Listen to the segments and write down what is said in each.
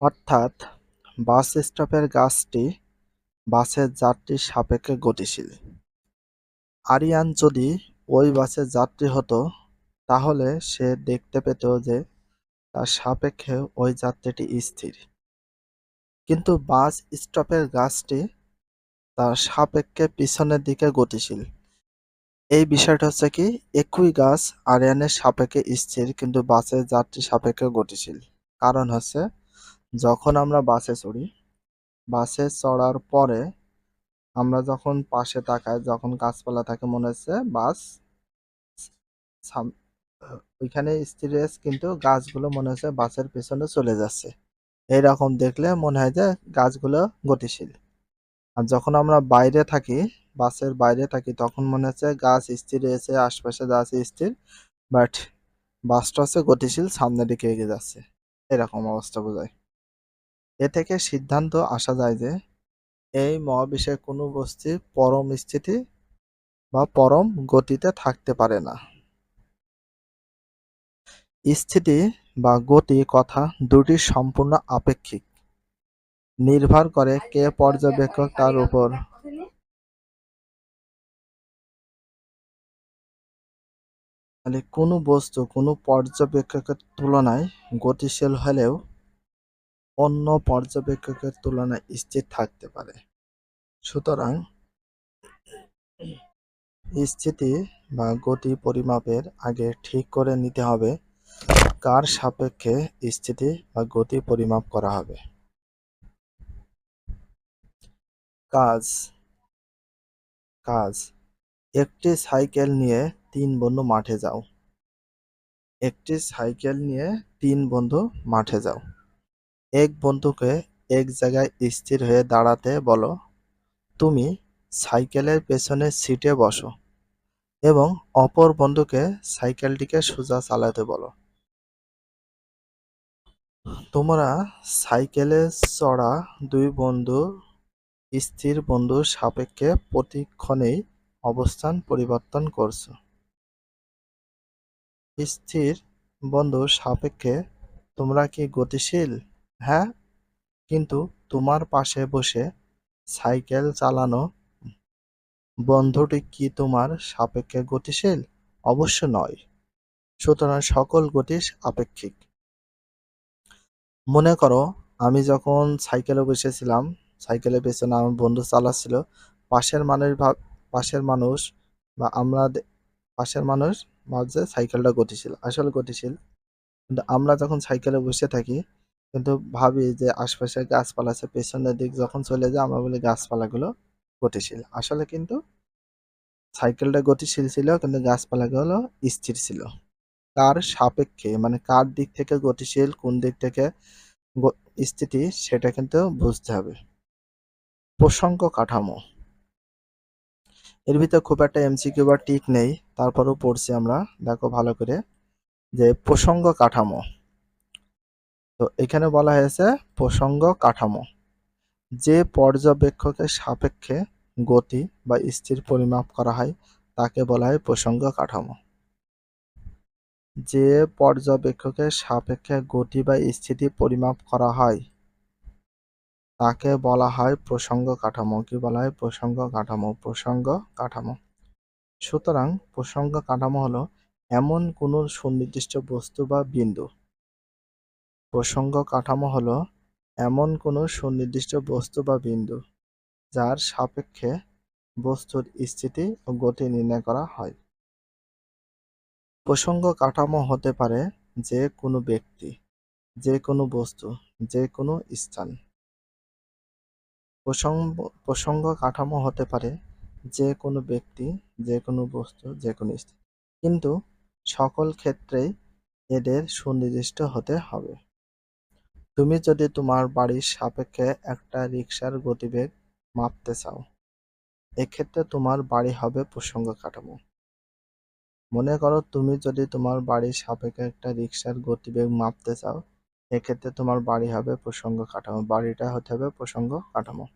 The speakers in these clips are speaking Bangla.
অর্থাৎ বাস স্টপের গাছটি বাসের যাত্রীর সাপেক্ষে গতিশীল। আরিয়ান যদি ওই বাসের যাত্রী হতো, তাহলে সে দেখতে পেত যে তার সাপেক্ষে ওই যাত্রীটি স্থির। কিন্তু বাস স্টপের গাছটি তার সাপেক্ষে পিছনের দিকে গতিশীল। এই বিষয়টা হচ্ছে কি, একই গাছ আরিয়ানের সাপেক্ষে স্থির, কিন্তু বাসের যাত্রী সাপেক্ষে গতিশীল। কারণ হচ্ছে যখন আমরা বাসে চড়ি, বাসে চড়ার পরে আমরা যখন পাশে তাকাই, যখন গাছপালা থাকে মনে হচ্ছে বাস ওইখানে স্থির কিন্তু গাছগুলো মনে হচ্ছে বাসের পেছনে চলে যাচ্ছে। এইরকম দেখলে মনে হয় যে গাছগুলো গতিশীল। আর যখন আমরা বাইরে থাকি, বাসের বাইরে থাকি, তখন মনে হচ্ছে গাছ স্থির রয়েছে আশপাশে গাছ স্থির, বাট বাসটা হচ্ছে গতিশীল, সামনের দিকে এগিয়ে যাচ্ছে। এরকম অবস্থা বোঝায়। এ থেকে সিদ্ধান্ত আসা যায় যে এই মহাবিশ্বের কোনো বস্তু পরম স্থিতি বা পরম গতিতে থাকতে পারে না। স্থিতি বা গতি কথা দুটি সম্পূর্ণ আপেক্ষিক। নির্ভর করে কে পর্যবেক্ষক তার উপর কোনো বস্তু কোনো পর্যবেক্ষকের তুলনায় গতিশীল হলেও অন্য পর্যবেক্ষকের তুলনায় স্থির থাকতে পারে। সুতরাং স্থিতি বা গতি পরিমাপের আগে ঠিক করে নিতে হবে কার সাপেক্ষে স্থিতি বা গতি পরিমাপ করা হবে। কাজ কাজ, একটি সাইকেল নিয়ে তিন বন্ধু মাঠে যাও। একটি সাইকেল নিয়ে তিন বন্ধু মাঠে যাও। এক বন্ধুকে এক জায়গায় স্থির হয়ে দাঁড়াতে বলো, তুমি সাইকেলের পেছনের সিটে বসো এবং অপর বন্ধুকে সাইকেলটিকে সোজা চালাতে বলো। তোমরা সাইকেলে চড়া দুই বন্ধু, স্থির বন্ধুর সাপেক্ষে প্রতিক্ষণেই অবস্থান পরিবর্তন করছ। স্থির বন্ধুর সাপেক্ষে তোমরা কি গতিশীল? হ্যাঁ কিন্তু তোমার পাশে বসে সাইকেল চালানো বন্ধুটি কি তোমার সাপেক্ষে গতিশীল? অবশ্য নয়, সুতরাং সকল গতি আপেক্ষিক। মনে করো, আমি যখন সাইকেলে বসেছিলাম সাইকেলের পেছনে আমার বন্ধু চালাচ্ছিল, পাশের মানুষ পাশের মানুষ বা আমরা পাশের মানুষ ভাবছে সাইকেলটা গতিশীল, আসলে গতিশীল। কিন্তু আমরা যখন সাইকেলে বসে থাকি কিন্তু ভাবি যে আশপাশে গাছপালা আছে, পেছনের দিক যখন চলে যায়, আমরা বলি গাছপালাগুলো গতিশীল। আসলে কিন্তু সাইকেলটা গতিশীল ছিল, কিন্তু গাছপালাগুলো স্থির ছিল। কার সাপেক্ষে মানে কার দিক থেকে গতিশীল, কোন দিক থেকে স্থিতি, সেটা কিন্তু বুঝতে হবে। প্রসঙ্গ কাঠামো। এর ভিতরে খুব একটা এমসিকিউ বা টিক নেই, তারপরেও পড়ছি আমরা। দেখো ভালো করে। যে প্রসঙ্গ কাঠামো। তো এখানে বলা হয়েছে প্রসঙ্গ কাঠামো। যে পর্যবেক্ষকের সাপেক্ষে গতি বা স্থির পরিমাপ করা হয়, তাকে বলা হয় প্রসঙ্গ কাঠামো। যে পর্যবেক্ষকের সাপেক্ষে গতি বা স্থিতি পরিমাপ করা হয়, তাকে বলা হয় প্রসঙ্গ কাঠামো। কি বলা হয়? প্রসঙ্গ কাঠামো প্রসঙ্গ কাঠামো। সুতরাং প্রসঙ্গ কাঠামো হলো এমন কোনো সুনির্দিষ্ট বস্তু বা বিন্দু প্রসঙ্গ কাঠামো হল, এমন কোনো সুনির্দিষ্ট বস্তু বা বিন্দু, যার সাপেক্ষে বস্তুর স্থিতি ও গতি নির্ণয় করা হয়। প্রসঙ্গ কাঠামো হতে পারে যে কোনো ব্যক্তি, যে কোনো বস্তু, যে কোনো স্থান। প্রসঙ্গ প্রসঙ্গ কাঠামো হতে পারে যে কোনো ব্যক্তি, যে কোনো বস্তু, যে কোনো স্থান। কিন্তু সকল ক্ষেত্রেই এদের সুনির্দিষ্ট হতে হবে। তুমি যদি তোমার বাড়ির সাপেক্ষে একটা রিক্সার গতিবেগ মাপতে চাও, এক্ষেত্রে তোমার বাড়ি হবে প্রসঙ্গ কাঠামো। মনে করো তুমি যদি তোমার বাড়ির সাপেক্ষে একটা রিক্সার গতিবেগ মাপতে চাও, এক্ষেত্রে তোমার বাড়ি হবে প্রসঙ্গ কাঠামো। বাড়িটা হতে হবে প্রসঙ্গ কাঠামো।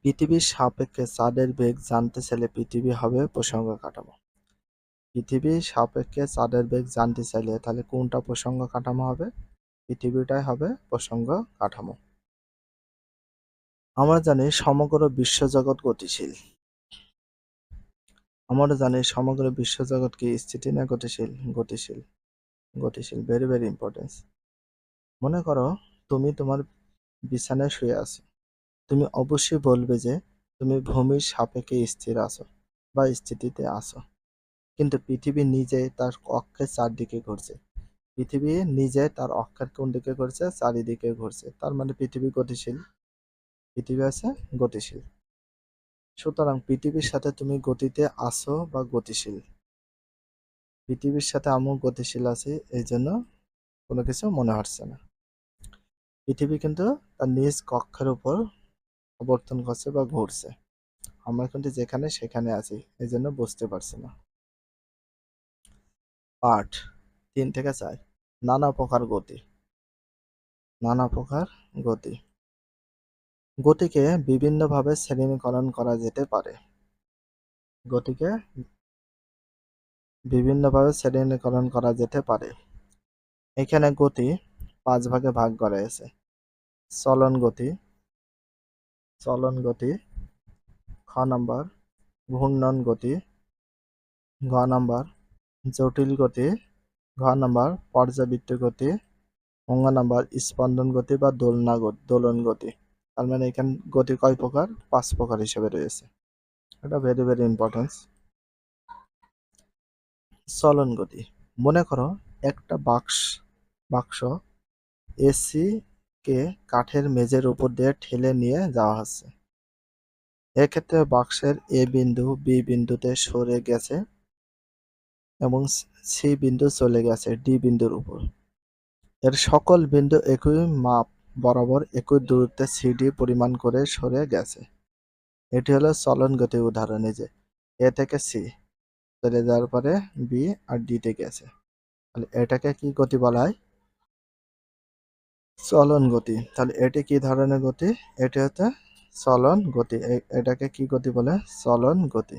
পৃথিবীর সাপেক্ষে চাঁদের বেগ জানতে চাইলে পৃথিবী হবে প্রসঙ্গ কাঠামো। পৃথিবীর সাপেক্ষে চাঁদের বেগ জানতে চাইলে তাহলে কোনটা প্রসঙ্গ কাঠামো হবে? পৃথিবীটাই হবে প্রসঙ্গ কাঠামো। আমরা জানি সমগ্র বিশ্বজগৎ গতিশীল। আমরা জানি সমগ্র বিশ্বজগৎ কি স্থিতি না গতিশীল? গতিশীল। গতিশীল ভেরি ভেরি ইম্পর্টেন্স মনে করো তুমি তোমার বিছানায় শুয়ে আছো। তুমি অবশ্যই বলবে যে তুমি ভূমির সাপেক্ষে স্থির আছো বা স্থিতিতে আছো। কিন্তু পৃথিবী নিজে তার অক্ষের চারদিকে ঘুরছে। পৃথিবী নিজে তার অক্ষের কোন দিকে ঘুরছে? চারিদিকে ঘুরছে। তার মানে পৃথিবী গতিশীল। পৃথিবী আছে গতিশীল। সুতরাং পৃথিবীর সাথে তুমি গতিতে আসো বা গতিশীল। পৃথিবীর সাথে আমিও গতিশীল আছি, এই জন্য কোনো কিছু মনে হচ্ছে না। পৃথিবী কিন্তু তার নিজ কক্ষের উপর অবর্তন করছে বা ঘুরছে। আমরা কিন্তু যেখানে সেখানে আছি, এই জন্য বুঝতে পারছি না। পাঠ তিন থেকে চার। নানা প্রকার গতি। নানা প্রকার গতি। গতিকে বিভিন্নভাবে শ্রেণীকরণ করা যেতে পারে। গতিকে বিভিন্নভাবে শ্রেণীকরণ করা যেতে পারে। এখানে গতি পাঁচ ভাগে ভাগ করা হয়েছে। চলন গতি চলন গতি, খ নাম্বার, ঘূর্ণন গতি, ঘ নাম্বার, জটিল গতি ঘ নাম্বার, পর্যাবৃত্ত গতি অঙ্গ নাম্বার, স্পন্দন গতি বা দোলনা দোলন গতি। তার মানে এখানে, গতি কয় প্রকার? পাঁচ প্রকার হিসেবে রয়েছে। এটা ভেরি ভেরি ইম্পর্টেন্স চলন গতি। মনে করো একটা বাক্স বাক্স এসি কে কাঠের মেঝের উপর দিয়ে ঠেলে নিয়ে যাওয়া হচ্ছে। এক্ষেত্রে বাক্সের এ বিন্দু বি বিন্দুতে সরে গেছে। এবং সি বিন্দু চলে গেছে ডি বিন্দুর উপর। এর সকল বিন্দু একই মাপ বরাবর একই দূরত্বে সিডি পরিমাণ করে সরে গেছে। এটি হলো চলন গতির উদাহরণ যে এ থেকে সি, চলে যাওয়ার পরে বি আর ডিতে গেছে। তাহলে এটাকে কি গতি বলা হয়? চলন গতি। তাহলে এটি কি ধরনের গতি? এটি হচ্ছে চলন গতি। এটাকে কি গতি বলে? চলন গতি।